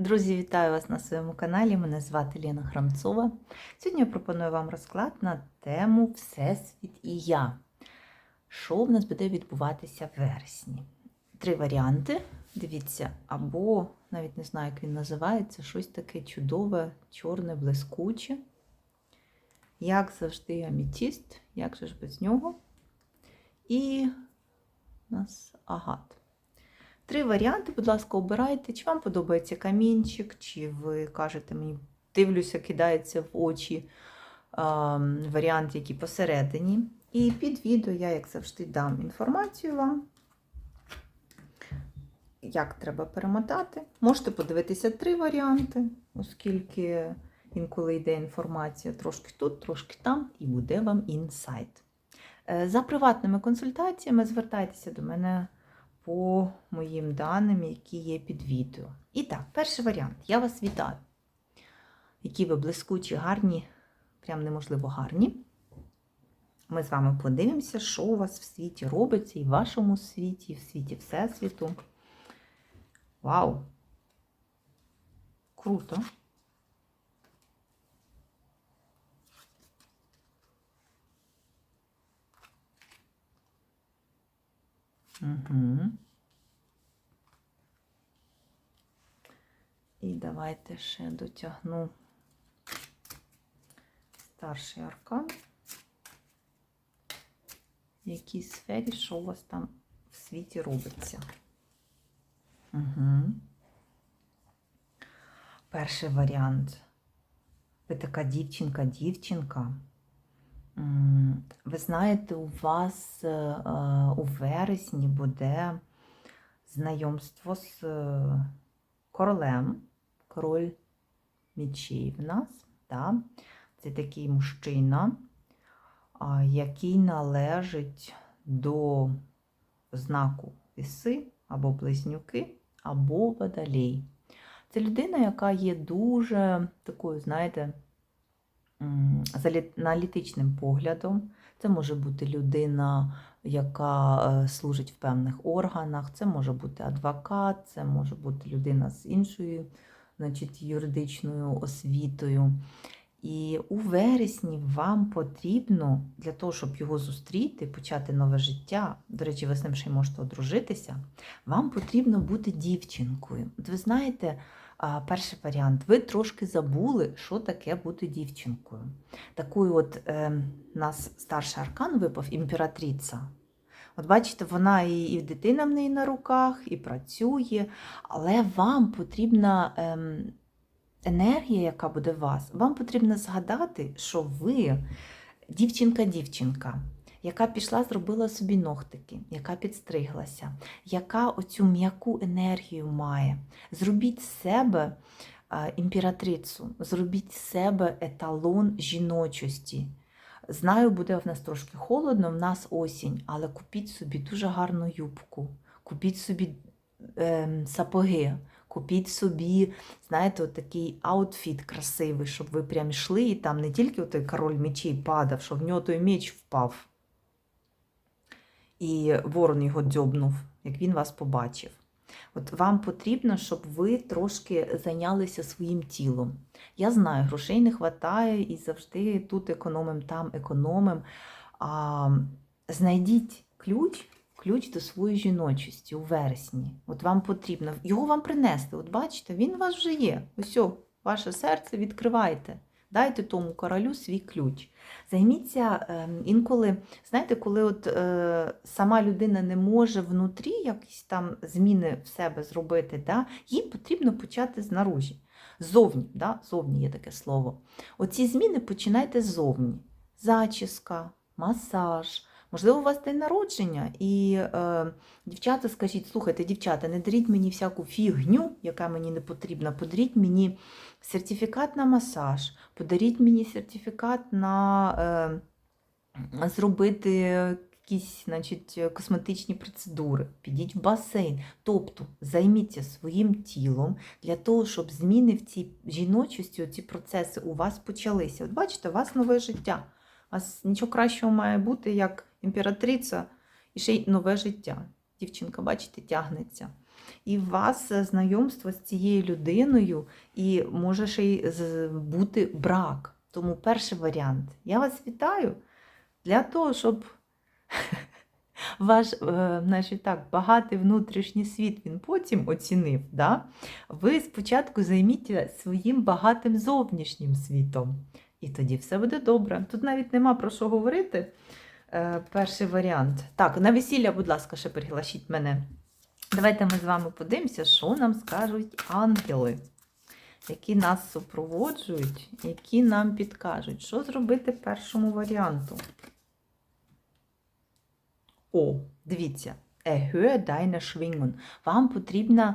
Друзі, вітаю вас на своєму каналі. Мене звати Лена Храмцова. Сьогодні я пропоную вам розклад на тему Всесвіт і я. Що в нас буде відбуватися в вересні? Три варіанти. Дивіться, або навіть не знаю, як він називається, щось таке чудове, чорне, блискуче. Як завжди, амітіст, як же ж без нього? І у нас агат. Три варіанти, будь ласка, обирайте, чи вам подобається камінчик, чи ви кажете мені, дивлюся, кидається в очі варіант, який посередині. І під відео я, як завжди, дам інформацію вам, як треба перемотати. Можете подивитися три варіанти, оскільки інколи йде інформація трошки тут, трошки там, і буде вам інсайт. Е, За приватними консультаціями звертайтеся до мене по моїм даним, які є під відео. І так, перший варіант. Я вас вітаю. Які ви блискучі, гарні, прям неможливо гарні. Ми з вами подивимося, що у вас в світі робиться, і в вашому світі, і в світі Всесвіту. Вау! Круто! Угу. І давайте ще дотягну старший аркан. В якій сфері, що у вас там в світі робиться? Угу. Перший варіант. Ви така дівчинка-дівчинка. Ви знаєте, у вас е, у вересні буде знайомство з е, королем, король мечей в нас. Да? Це такий мужчина, який належить до знаку віси або близнюки, або водолей. Це людина, яка є дуже такою, знаєте, з аналітичним поглядом. Це може бути людина, яка служить в певних органах, це може бути адвокат, це може бути людина з іншою значить, юридичною освітою. І у вересні вам потрібно для того, щоб його зустріти, почати нове життя. До речі, ви з ним ще й можете одружитися. Вам потрібно бути дівчинкою. От ви знаєте, перший варіант, ви трошки забули, що таке бути дівчинкою. Такою от е, нас старший аркан випав імператриця. От бачите, вона і, і дитина в неї на руках, і працює, але вам потрібна. Е, енергія, яка буде в вас, вам потрібно згадати, що ви дівчинка-дівчинка, яка пішла, зробила собі ногтики, яка підстриглася, яка оцю м'яку енергію має. Зробіть себе імператрицю, зробіть себе еталон жіночості. Знаю, буде в нас трошки холодно, в нас осінь, але купіть собі дуже гарну юбку, купіть собі е, сапоги, Купіть собі, знаєте, от такий аутфіт красивий, щоб ви прям йшли, і там не тільки той король мечей падав, що в нього той меч впав. І ворон його дзьобнув, як він вас побачив. От Вам потрібно, щоб ви трошки зайнялися своїм тілом. Я знаю, грошей не вистачає і завжди тут економим, там економим. А, Знайдіть ключ ключ до своєї жіночості у вересні. От вам потрібно, його вам принести. От бачите, він у вас вже є. Ось, ваше серце відкривайте. Дайте тому королю свій ключ. Займіться е, інколи, знаєте, коли от е, сама людина не може внутрі якісь там зміни в себе зробити, да, їй потрібно почати знаружі. Зовні, да, зовні є таке слово. Оці зміни починайте ззовні. Зачіска, масаж. Можливо, у вас день народження, і е, дівчата скажіть, слухайте, дівчата, не даріть мені всяку фігню, яка мені не потрібна. Подаріть мені сертифікат на масаж, подаріть мені сертифікат на е, зробити якісь значить, косметичні процедури, підіть в басейн. Тобто займіться своїм тілом для того, щоб зміни в цій жіночості, ці процеси у вас почалися. От бачите, у вас нове життя. У вас нічого кращого має бути, як імператриця і ще й нове життя. Дівчинка, бачите, тягнеться. і у вас е, знайомство з цією людиною, і може ще й бути брак. Тому перший варіант. Я вас вітаю для того, щоб ваш е, значить так, багатий внутрішній світ він потім оцінив. Да? Ви спочатку займіть своїм багатим зовнішнім світом. І тоді все буде добре. Тут навіть нема про що говорити. Е, перший варіант. Так, на весілля, будь ласка, ще приглашіть мене. Давайте ми з вами подивимося, що нам скажуть ангели, які нас супроводжують, які нам підкажуть, що зробити першому варіанту. О, дивіться, erhöhe deine Schwingung. Вам потрібно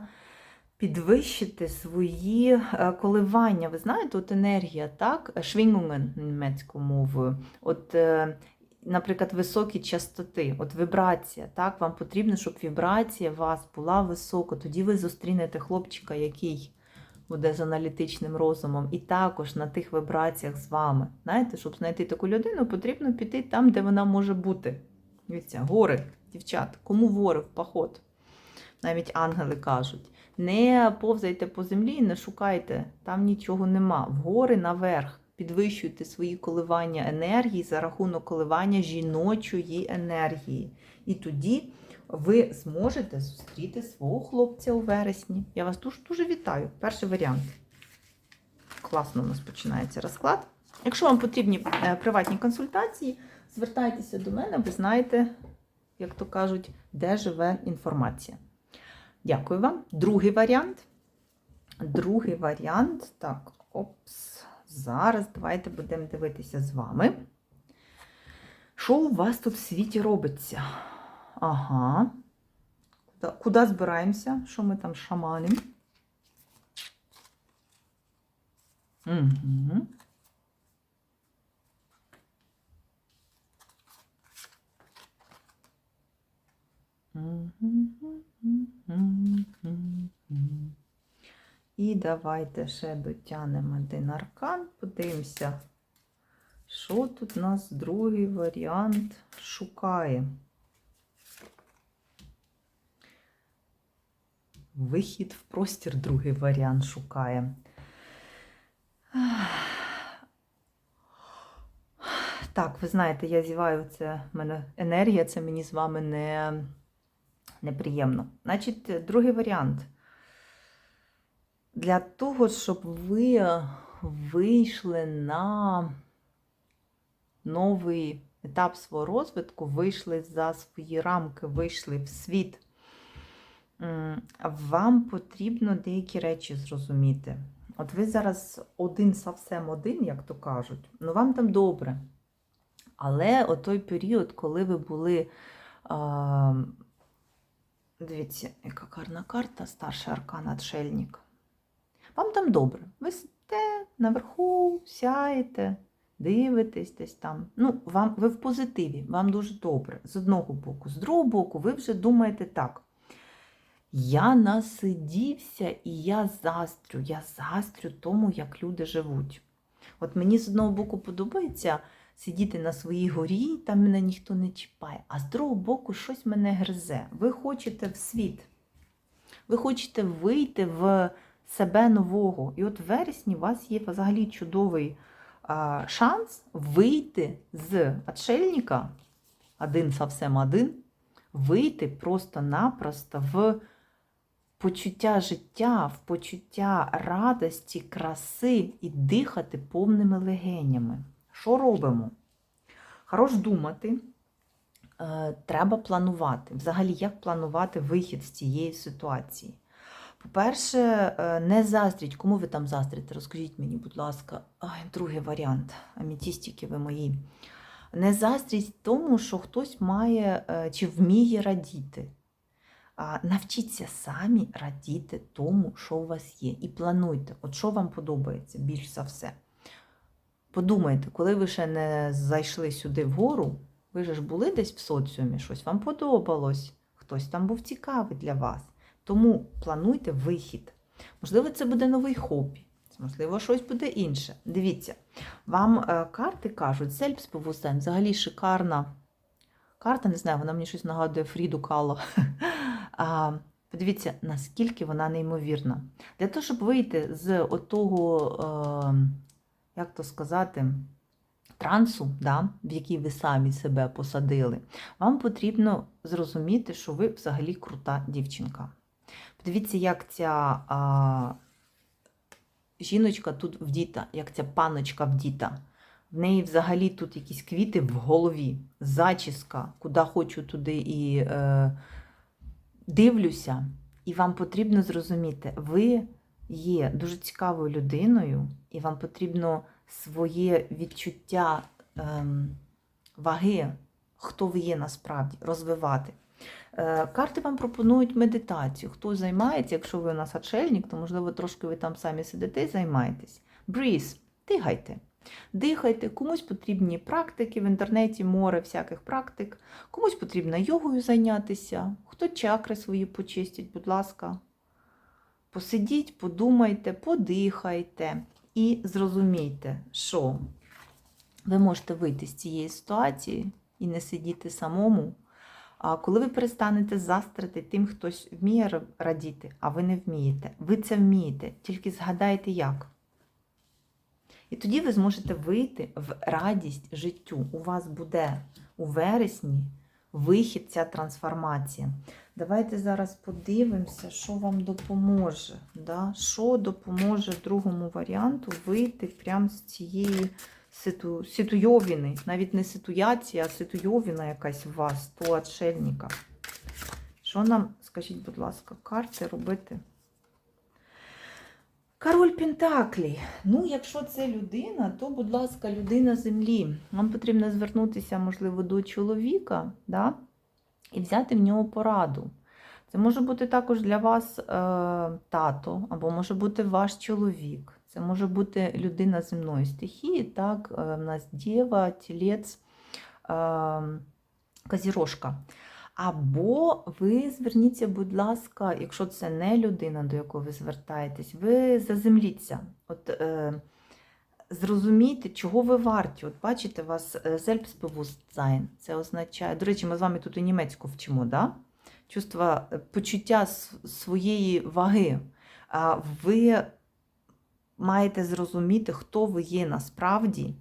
підвищити свої е, коливання. Ви знаєте, от енергія, так? Schwingungen німецькою мовою. От, е, наприклад, високі частоти, от вібрація. Так? Вам потрібно, щоб вібрація у вас була висока. Тоді ви зустрінете хлопчика, який буде з аналітичним розумом, і також на тих вібраціях з вами. Знаєте, щоб знайти таку людину, потрібно піти там, де вона може бути. Дивіться, гори, дівчат, кому вори в поход? Навіть ангели кажуть. Не повзайте по землі, і не шукайте, там нічого нема. Вгори наверх. Підвищуйте свої коливання енергії за рахунок коливання жіночої енергії. І тоді ви зможете зустріти свого хлопця у вересні. Я вас дуже дуже вітаю. Перший варіант. Класно у нас починається розклад. Якщо вам потрібні е, приватні консультації, звертайтеся до мене, ви знаєте, як то кажуть, де живе інформація. Дякую вам. Другий варіант. Другий варіант. Так, опс. Зараз давайте будемо дивитися з вами. Що у вас тут в світі робиться? Ага. Куди, збираємося? Що ми там шаманимо? Угу. І давайте ще дотягнемо один аркан, подивимося, що тут у нас другий варіант шукає. Вихід в простір другий варіант шукає. Так, ви знаєте, я зіваю, це в мене енергія, це мені з вами не неприємно. Значить, другий варіант. Для того, щоб ви вийшли на новий етап свого розвитку, вийшли за свої рамки, вийшли в світ, вам потрібно деякі речі зрозуміти. От ви зараз один совсем один, як то кажуть, ну вам там добре. Але от той період, коли ви були. Дивіться, яка гарна карта, старший аркан отшельник. Вам там добре. Ви сидите наверху, сяєте, дивитесь десь там. Ну, вам, ви в позитиві, вам дуже добре. З одного боку. З другого боку, ви вже думаєте так. Я насидівся і я заздрю. Я заздрю тому, як люди живуть. От мені з одного боку подобається сидіти на своїй горі, там мене ніхто не чіпає, а з другого боку щось мене гризе. Ви хочете в світ. Ви хочете вийти в себе нового. І от в вересні у вас є взагалі чудовий а, шанс вийти з отшельника, один совсем один, вийти просто-напросто в почуття життя, в почуття радості, краси і дихати повними легенями. Що робимо? Хорош думати, е, треба планувати. Взагалі, як планувати вихід з цієї ситуації? По-перше, е, не заздріть. Кому ви там заздрите? Розкажіть мені, будь ласка, Ай, другий варіант. Амітістики ви мої. Не заздріть тому, що хтось має е, чи вміє радіти. Навчіться самі радіти тому, що у вас є. І плануйте, от що вам подобається більш за все. Подумайте, коли ви ще не зайшли сюди вгору, ви ж були десь в соціумі, щось вам подобалось, хтось там був цікавий для вас. Тому плануйте вихід. Можливо, це буде новий хобі, можливо, щось буде інше. Дивіться, вам е, карти кажуть, Сельбсбewusstsein взагалі шикарна карта, не знаю, вона мені щось нагадує Фріду Кало. Подивіться, наскільки вона неймовірна. Для того, щоб вийти з отого, е, як то сказати, трансу, да, в який ви самі себе посадили, вам потрібно зрозуміти, що ви взагалі крута дівчинка. Подивіться, як ця а, жіночка тут вдіта, як ця паночка вдіта. В неї взагалі тут якісь квіти в голові, зачіска, куди хочу, туди і е, дивлюся. І вам потрібно зрозуміти, ви є дуже цікавою людиною, і вам потрібно своє відчуття ем, ваги, хто ви є насправді, розвивати. Е, Карти вам пропонують медитацію. Хто займається, якщо ви у нас отшельник, то, можливо, трошки ви там самі сидите і займаєтесь. Breathe, дихайте. Дихайте, комусь потрібні практики, в інтернеті море всяких практик, комусь потрібно йогою зайнятися, хто чакри свої почистить, будь ласка. Посидіть, подумайте, подихайте і зрозумійте, що ви можете вийти з цієї ситуації і не сидіти самому. Коли ви перестанете застрити тим, хтось вміє радіти, а ви не вмієте, ви це вмієте, тільки згадайте як. І тоді ви зможете вийти в радість життю. У вас буде у вересні вихід, ця трансформація. Давайте зараз подивимося, що вам допоможе. Да? Що допоможе другому варіанту вийти прямо з цієї ситу... ситуйовіни. Навіть не ситуація, а ситуйовіна якась у вас, то отшельника. Що нам, скажіть, будь ласка, карти робити? Король Пентаклі. Ну, якщо це людина, то, будь ласка, людина землі. Вам потрібно звернутися, можливо, до чоловіка да? і взяти в нього пораду. Це може бути також для вас е, тато, або може бути ваш чоловік. Це може бути людина земної стихії. Так, е, в нас дєва, тілець, е. Або ви зверніться, будь ласка, якщо це не людина, до якої ви звертаєтесь, ви заземліться. От е, Зрозумійте, чого ви варті. От бачите, у вас е, Selbstbewusstsein. Це означає, до речі, ми з вами тут і німецьку вчимо, да? чувство почуття своєї ваги. Ви маєте зрозуміти, хто ви є насправді,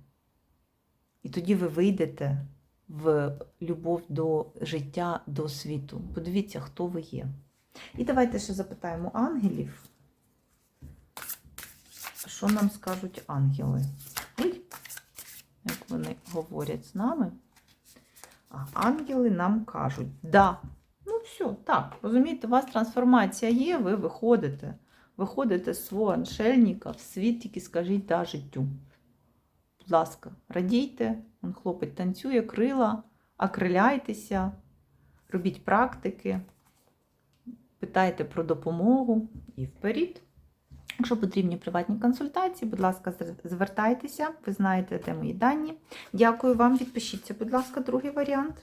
і тоді ви вийдете в любов до життя, до світу. Подивіться, хто ви є. І давайте ще запитаємо ангелів. Що нам скажуть ангели? Ой, як вони говорять з нами. А ангели нам кажуть, да, ну все, так, розумієте, у вас трансформація є, ви виходите. Виходите з свого аншельника в світ, тільки скажіть да життю. Будь ласка, радійте, он хлопець танцює крила, окриляйтеся, робіть практики, питайте про допомогу і вперед. Якщо потрібні приватні консультації, будь ласка, звертайтеся, ви знаєте, де мої дані. Дякую вам, підпишіться, будь ласка, другий варіант.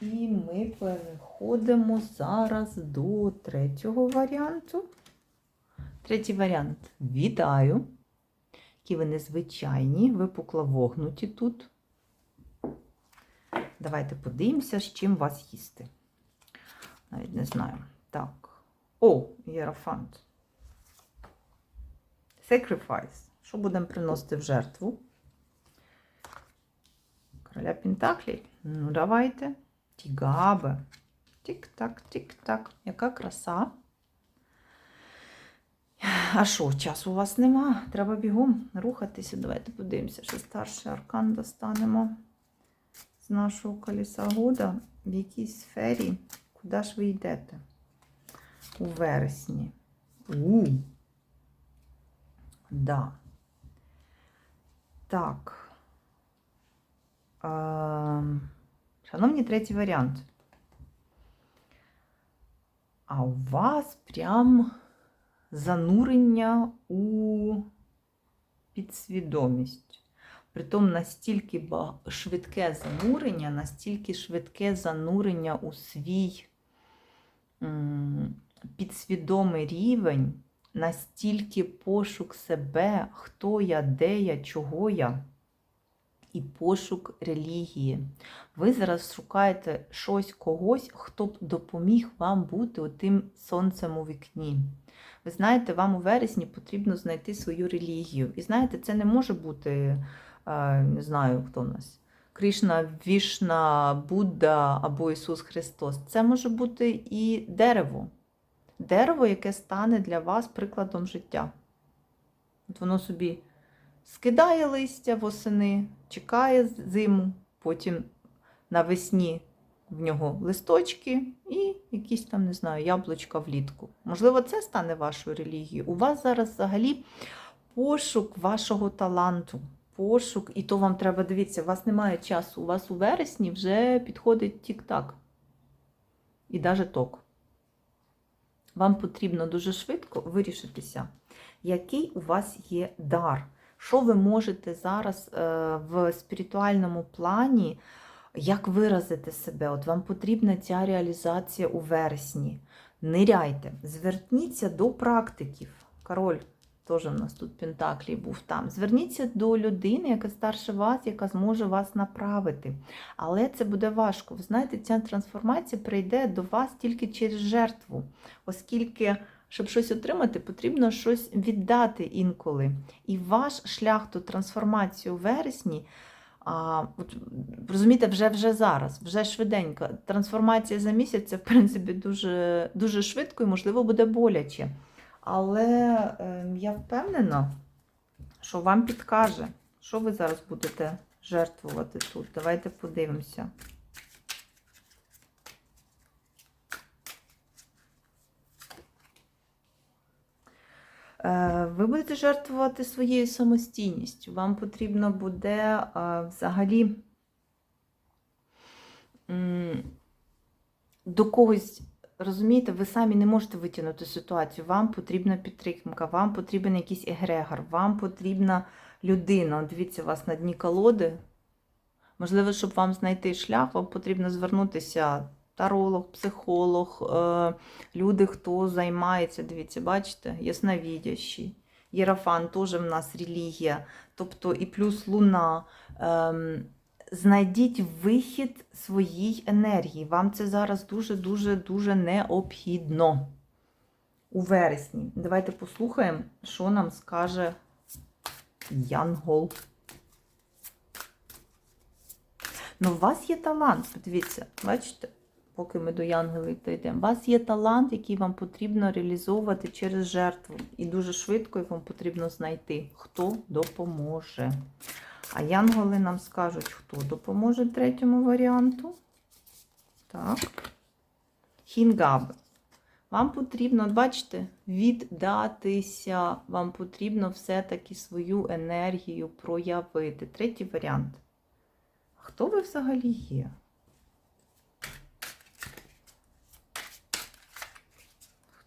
І ми переходимо зараз до третього варіанту. Третій варіант. Вітаю! Які ви незвичайні, випукла вогнуті тут. Давайте подивимося, з чим вас їсти. Навіть не знаю. Так. О, єрофант. Sacrifice. Що будемо приносити в жертву? Короля Пентаклі. Ну, давайте. Тігабе. Тік-так, тік-так. Яка краса. А що, часу у вас нема? Треба бігом рухатися. Давайте подивимося, що старший аркан достанемо з нашого коліса года, в якій сфері, куди ж ви йдете у вересні. У. Да. Так. Е, шановні третій варіант. А у вас прям занурення у підсвідомість. Притом настільки швидке занурення, настільки швидке занурення у свій підсвідомий рівень, настільки пошук себе, хто я, де я, чого я. І пошук релігії. Ви зараз шукаєте щось когось, хто б допоміг вам бути отим сонцем у вікні. Ви знаєте, вам у вересні потрібно знайти свою релігію. І знаєте, це не може бути, е, не знаю, хто у нас. Кришна, Вішна, Будда або Ісус Христос. Це може бути і дерево. Дерево, яке стане для вас прикладом життя. От воно собі скидає листя восени, чекає зиму, потім навесні в нього листочки і якісь там, не знаю, яблучка влітку. Можливо, це стане вашою релігією. У вас зараз взагалі пошук вашого таланту. Пошук, і то вам треба дивитися, у вас немає часу. У вас у вересні вже підходить тік-так. І навіть ток. Вам потрібно дуже швидко вирішитися, який у вас є дар. Що ви можете зараз е, в спіритуальному плані, як виразити себе? От вам потрібна ця реалізація у вересні. Ниряйте, зверніться до практиків. Король теж у нас тут Пентаклі був там. Зверніться до людини, яка старше вас, яка зможе вас направити. Але це буде важко. Ви знаєте, ця трансформація прийде до вас тільки через жертву, оскільки. Щоб щось отримати, потрібно щось віддати інколи. І ваш шлях до трансформації у вересні, а, розумієте, вже вже зараз, вже швиденько. Трансформація за місяць це, в принципі, дуже, дуже швидко і, можливо, буде боляче. Але е, я впевнена, що вам підкаже, що ви зараз будете жертвувати тут. Давайте подивимося. Ви будете жертвувати своєю самостійністю. Вам потрібно буде е, взагалі до когось, розумієте, ви самі не можете витягнути ситуацію. Вам потрібна підтримка, вам потрібен якийсь егрегор, вам потрібна людина. Дивіться, вас на дні колоди. Можливо, щоб вам знайти шлях, вам потрібно звернутися таролог, психолог, е, люди, хто займається, дивіться, бачите, ясновідящий. Єрафан теж в нас релігія, тобто і плюс луна. Ем, Знайдіть вихід своїй енергії. Вам це зараз дуже-дуже дуже необхідно. У вересні. Давайте послухаємо, що нам скаже Янгол. Ну, у вас є талант, подивіться, бачите, поки ми до Янгелів дійдемо. У вас є талант, який вам потрібно реалізовувати через жертву. І дуже швидко його потрібно знайти. Хто допоможе? А янголи нам скажуть, хто допоможе третьому варіанту. Так. Хінгаб. Вам потрібно, бачите, віддатися. Вам потрібно все-таки свою енергію проявити. Третій варіант. Хто ви взагалі є?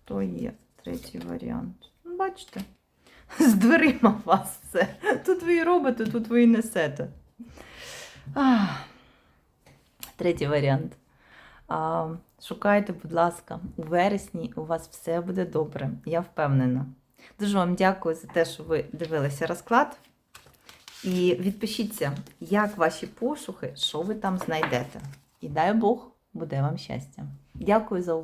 Хто є? Третій варіант. Ну, бачите, з дверима вас все. Тут ви і робите, тут ви і несете. Ах. Третій варіант. А, шукайте, будь ласка, у вересні у вас все буде добре. Я впевнена. Дуже вам дякую за те, що ви дивилися розклад. І відпишіться, як ваші пошуки, що ви там знайдете. І дай Бог буде вам щастя. Дякую за увагу.